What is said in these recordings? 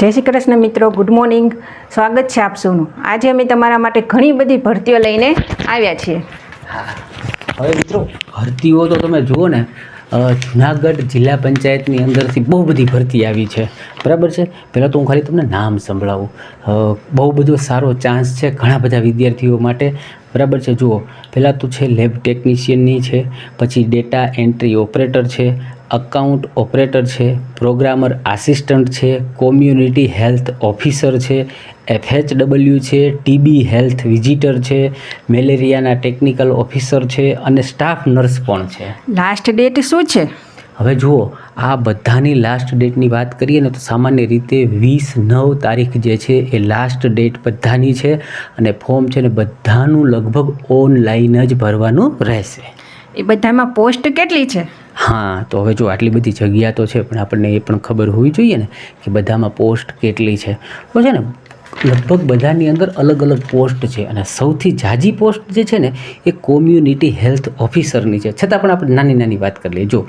જય શ્રી કૃષ્ણ મિત્રો good morning સ્વાગત છે આપ સૌનું. આજે અમે તમારા માટે ઘણી બધી ભરતીઓ લઈને આવ્યા છીએ. હવે મિત્રો, ભરતીઓ તો તમે જુઓ ને જુનાગઢ જિલ્લા પંચાયતની અંદરથી બહુ બધી ભરતી આવી છે. બરાબર છે? પહેલાં તો હું ખાલી તમને નામ સંભળાવું. બહુ બધો સારો ચાન્સ છે ઘણા બધા વિદ્યાર્થીઓ માટે. બરાબર છે? જુઓ, પહેલાં તો છે લેબ ટેકનિશિયનની છે, પછી ડેટા એન્ટ્રી ઓપરેટર છે અકાઉન્ટ ઓપરેટર છે પ્રોગ્રામર આસિસ્ટન્ટ છે કોમ્યુનિટી હેલ્થ ઓફિસર છે એફએચડબલ્યુ છે ટીબી હેલ્થ વિઝિટર છે મેલેરિયાના ટેકનિકલ ઓફિસર છે અને સ્ટાફ નર્સ પણ છે. લાસ્ટ ડેટ શું છે? હવે જુઓ આ બધાની લાસ્ટ ડેટની વાત કરીએ ને તો સામાન્ય રીતે વીસ નવ તારીખ જે છે એ લાસ્ટ ડેટ બધાની છે અને ફોર્મ છે ને બધાનું લગભગ ઓનલાઈન જ ભરવાનું રહેશે. એ બધામાં પોસ્ટ કેટલી છે? હા, તો હવે જો આટલી બધી જગ્યા તો છે, પણ આપણને એ પણ ખબર હોવી જોઈએ ને કે બધામાં પોસ્ટ કેટલી છે. તો છે ને લગભગ બધાની અંદર અલગ અલગ પોસ્ટ છે અને સૌથી જાજી પોસ્ટ જે છે ને એ કોમ્યુનિટી હેલ્થ ઓફિસરની છે. છતાં પણ આપણે નાની નાની વાત કરી લઈએ. જો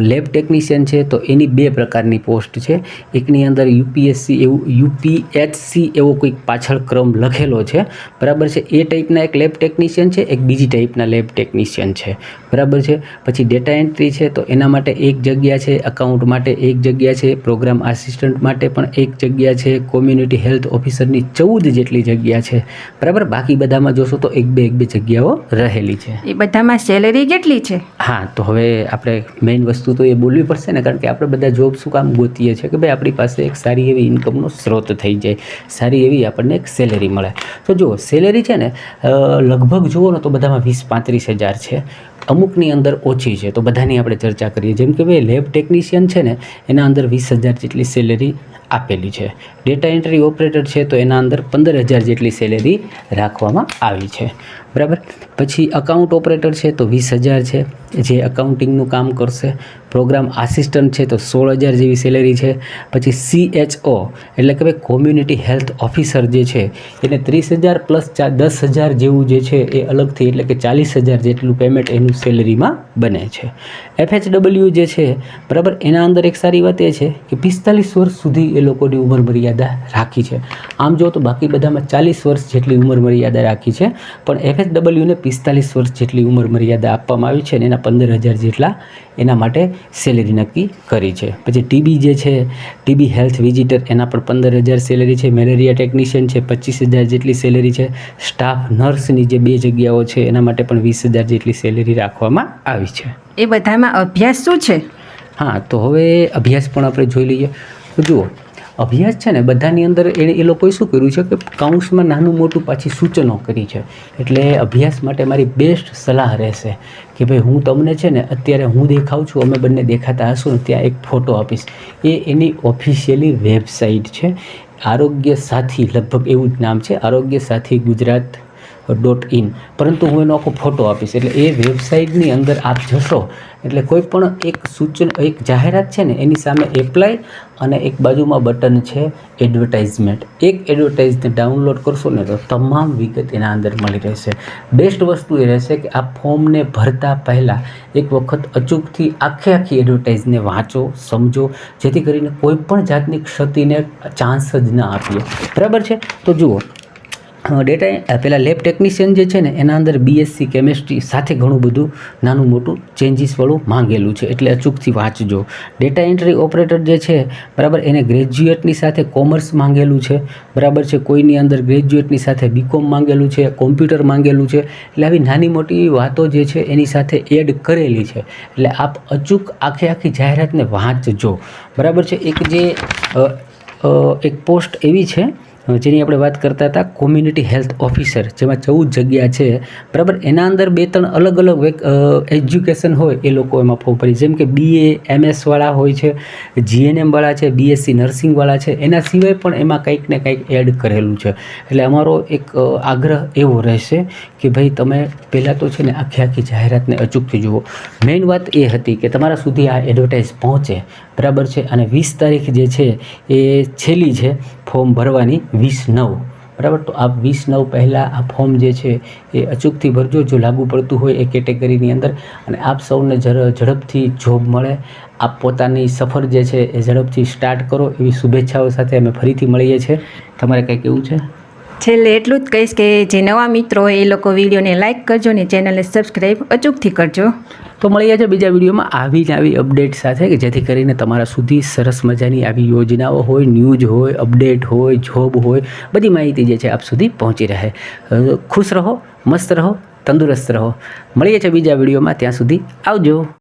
લેબ ટેકનિશિયન છે તો એની બે પ્રકારની પોસ્ટ છે. એકની અંદર યુપીએસસી એવું, યુપીએચસી એવો કોઈક પાછળ ક્રમ લખેલો છે. બરાબર છે? એ ટાઈપના એક લેબ ટેકનિશિયન છે, એક બીજી ટાઈપના લેબ ટેકનિશિયન છે. બરાબર છે? પછી ડેટા એન્ટ્રી છે તો એના માટે એક જગ્યા છે અકાઉન્ટ માટે એક જગ્યા છે, પ્રોગ્રામ આસિસ્ટન્ટ માટે પણ એક જગ્યા છે, કોમ્યુનિટી હેલ્થ ઓફિસરની ચૌદ જેટલી જગ્યા છે. બરાબર? બાકી બધામાં જોશો તો એક બે એક બે જગ્યાઓ રહેલી છે. એ બધામાં સેલેરી કેટલી છે? હા તો હવે આપણે મેઇન વસ્તુ તો એ બોલવી પડશે ને કારણ કે આપણે બધા જોબ શું કામ ગોતીએ છીએ કે ભાઈ આપણી પાસે એક સારી એવી ઇન્કમનો સ્ત્રોત થઈ જાય સારી એવી આપણને એક સેલેરી મળે. તો જુઓ સેલેરી છે ને લગભગ જુઓ ને તો બધામાં વીસ પાંત્રીસ હજાર છે. અમુકની અંદર ઓછી છે. તો બધાની આપણે ચર્ચા કરીએ. જેમ કે ભાઈ લેબ ટેકનિશિયન છે ને એના અંદર વીસ હજાર જેટલી સેલેરી આપેલી છે. ડેટા એન્ટ્રી ઓપરેટર છે તો એના અંદર પંદર હજાર જેટલી સેલેરી રાખવામાં આવી છે. બરાબર? પછી અકાઉન્ટ ઓપરેટર છે તો વીસ હજાર છે. જે અકાઉન્ટિંગનું કામ કરશે. પ્રોગ્રામ આસિસ્ટન્ટ છે તો સોળ હજાર જેવી સેલેરી છે. પછી સીએચઓ એટલે કે ભાઈ કોમ્યુનિટી હેલ્થ ઓફિસર જે છે, એને ત્રીસ હજાર પ્લસ ચા દસ હજાર જેવું જે છે એ અલગથી એટલે કે ચાલીસ હજાર જેટલું પેમેન્ટ એનું સેલેરીમાં બને છે. એફએચડબલ્યુ જે છે, બરાબર? એના અંદર એક સારી વાત એ છે કે પિસ્તાલીસ વર્ષ સુધી એ લોકોની ઉંમર મર્યાદા રાખી છે. આમ જો તો બાકી બધામાં ચાલીસ વર્ષ જેટલી ઉંમર મર્યાદા રાખી છે, પણ એફએચડબલ્યુને પિસ્તાલીસ વર્ષ જેટલી ઉંમર મર્યાદા આપવામાં આવી છે અને એના પંદર હજાર જેટલા એના માટે સેલેરી નક્કી કરી છે. પછી ટીબી જે છે ટીબી હેલ્થ વિઝિટર એના પણ પંદર હજાર સેલેરી છે. મેલેરિયા ટેકનિશિયન છે પચીસ હજાર જેટલી સેલેરી છે. સ્ટાફ નર્સની જે બે જગ્યાઓ છે એના માટે પણ વીસ હજાર જેટલી સેલેરી રાખવામાં આવી છે. એ બધામાં અભ્યાસ શું છે? હા તો હવે અભ્યાસ પણ આપણે જોઈ લઈએ. જુઓ અભ્યાસ છે ને, બધાની અંદર એણે એ લોકોએ શું કર્યું છે કે કાઉન્સમાં નાનું મોટું પાછી સૂચનો કરી છે. એટલે અભ્યાસ માટે મારી બેસ્ટ સલાહ રહેશે કે ભાઈ હું તમને છે ને, અત્યારે હું દેખાઉં છું, અમે બંને દેખાતા હશું ને, ત્યાં એક ફોટો આપીશ. એ એની ઓફિશિયલી વેબસાઇટ છે. આરોગ્ય સાથી, લગભગ એવું જ નામ છે, આરોગ્ય સાથી ગુજરાત ડોટ ઇન પરંતુ હું એનો આખો ફોટો આપીશ. એટલે એ વેબસાઇટની અંદર આપ જશો. એટલે કોઈ પણ એક સૂચન, એક જાહેરાત છે ને, એની સામે એપ્લાય અને એક બાજુમાં બટન છે એડવર્ટાઇઝમેન્ટ એક એડવર્ટાઇઝને ડાઉનલોડ કરશો ને તો તમામ વિગત એના અંદર મળી રહેશે. બેસ્ટ વસ્તુ એ રહેશે કે આ ફોર્મને ભરતા પહેલાં એક વખત અચૂકથી આખે આખી એડવર્ટાઇઝને વાંચો, સમજો, જેથી કરીને કોઈ પણ જાતની ક્ષતિને ચાન્સ જ ન આપીએ. બરાબર છે? તો જુઓ ડેટા પેલા લેબ ટેકનિશિયન જે છે ને, એના અંદર બીએસસી કેમેસ્ટ્રી સાથે ઘણું બધું નાનું મોટું ચેન્જીસવાળું માંગેલું છે. એટલે અચૂકથી વાંચજો. ડેટા એન્ટ્રી ઓપરેટર જે છે, બરાબર, એને ગ્રેજ્યુએટની સાથે કોમર્સ માંગેલું છે. બરાબર છે, કોઈની અંદર ગ્રેજ્યુએટની સાથે બીકોમ માંગેલું છે કોમ્પ્યુટર માંગેલું છે. એટલે આવી નાની મોટી વાતો જે છે, એની સાથે એડ કરેલી છે. એટલે આપ અચૂક આખે આખી જાહેરાતને વાંચજો. બરાબર છે, એક જે એક પોસ્ટ એવી છે જેની આપણે વાત કરતા હતા કોમ્યુનિટી હેલ્થ ઓફિસર જેમાં ચૌદ જગ્યા છે. બરાબર? એના અંદર બે ત્રણ અલગ અલગ એજ્યુકેશન હોય એ લોકો એમાં ફોર્મ ભરી. જેમ કે બીએ એમએસવાળા હોય છે જીએનએમવાળા છે બીએસસી નર્સિંગવાળા છે, એના સિવાય પણ એમાં કંઈક ને કંઈક એડ કરેલું છે. એટલે અમારો એક આગ્રહ એવો રહેશે કે ભાઈ તમે પહેલાં તો છે ને આખી આખી જાહેરાતને અચૂકથી જુઓ. મેઇન વાત એ હતી કે તમારા સુધી આ એડવર્ટાઇઝ પહોંચે બરાબર છે? અને વીસ તારીખ જે છે, એ છેલ્લી છે, ફોર્મ ભરવાની વીસ નવ. બરાબર? તો આપ વીસ નવ પહેલાં આ ફોર્મ જે છે, એ અચૂકથી ભરજો. જો લાગુ પડતું હોય એ કેટેગરીની અંદર. અને આપ સૌને ઝડપથી જોબ મળે. આપ પોતાની સફર જે છે, એ ઝડપથી સ્ટાર્ટ કરો. એવી શુભેચ્છાઓ સાથે અમે ફરીથી મળીએ છીએ. તમારે કંઈક એવું છે? છેલ્લે એટલું જ કહીશ કે જે નવા મિત્રો હોય એ લોકો વિડીયોને લાઇક કરજો ને ચેનલને સબસ્ક્રાઈબ અચૂકથી કરજો. તો મળીએ છીએ બીજા વિડીયોમાં આવી જ આવી અપડેટ સાથે કે જેથી કરીને તમારા સુધી સરસ મજાની આવી યોજનાઓ હોય ન્યૂઝ હોય અપડેટ હોય જોબ હોય, બધી માહિતી જે છે આપ સુધી પહોંચી રહે. ખુશ રહો, મસ્ત રહો, તંદુરસ્ત રહો. મળીએ છીએ બીજા વિડીયોમાં, ત્યાં સુધી આવજો.